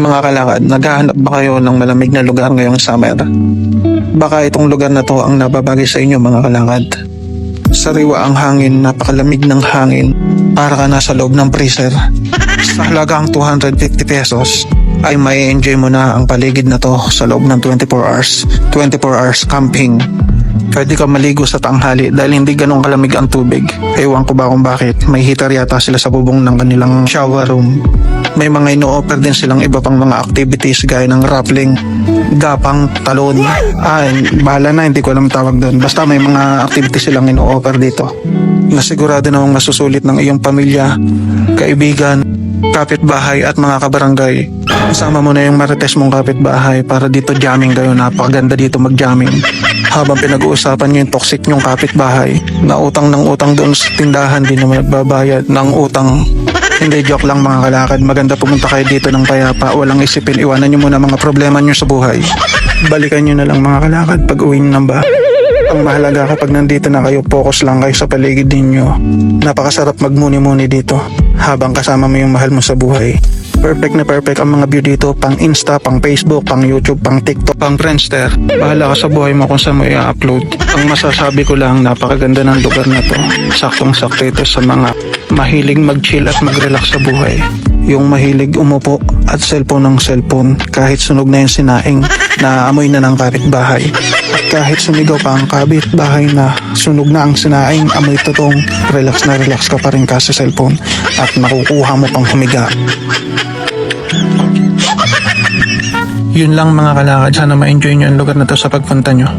Mga kalakad, naghahanap ba kayo ng malamig na lugar ngayong summer? Baka itong lugar na to ang nababagay sa inyo mga kalakad. Sariwa ang hangin, napakalamig ng hangin, para ka nasa loob ng freezer. Sa halagang 250 pesos, ay may enjoy mo na ang paligid na to sa loob ng 24 hours. 24 hours camping. Pwede ka maligo sa tanghali dahil hindi ganun kalamig ang tubig. Ewan ko ba kung bakit. May heater yata sila sa bubong ng kanilang shower room. May mga ino-offer din silang iba pang mga activities gaya ng rappelling, gapang, talon. Ah, bahala na, hindi ko alam tawag doon. Basta may mga activities silang ino-offer dito. Nasigurado namang masusulit ng iyong pamilya, kaibigan, kapitbahay at mga kabarangay. Kasama mo na yung marites mong kapitbahay para dito jamming kayo. Napakaganda dito mag-jamming. Habang pinag-uusapan nyo yung toxic nyong kapitbahay na utang ng utang doon sa tindahan, di naman nagbabayad ng utang. Hindi, joke lang mga kalakad. Maganda pumunta kayo dito ng payapa. Walang isipin, iwanan nyo muna mga problema nyo sa buhay. Balikan nyo na lang mga kalakad pag uwi nyo ng bahay. Ang mahalaga kapag nandito na kayo, focus lang kayo sa paligid ninyo. Napakasarap magmuni-muni dito habang kasama mo yung mahal mo sa buhay. Perfect na perfect ang mga view dito, pang Insta, pang Facebook, pang YouTube, pang TikTok, pang Friendster. Bahala ka sa buhay mo kung saan mo i-upload. Ang masasabi ko lang, napakaganda ng lugar na to. Saktong-sakto ito sa mga mahilig mag-chill at mag-relax sa buhay. Yung mahilig umupo at cellphone ng cellphone kahit sunog na yung sinaing na amoy na ng kapitbahay. At kahit sumigaw pa ang kapitbahay na sunog na ang sinaing amoy totoong relax na relax ka pa rin ka sa cellphone at makukuha mo pang humiga. Yun lang mga kalakad. Sana ma-enjoy nyo ang lugar na to sa pagpunta nyo.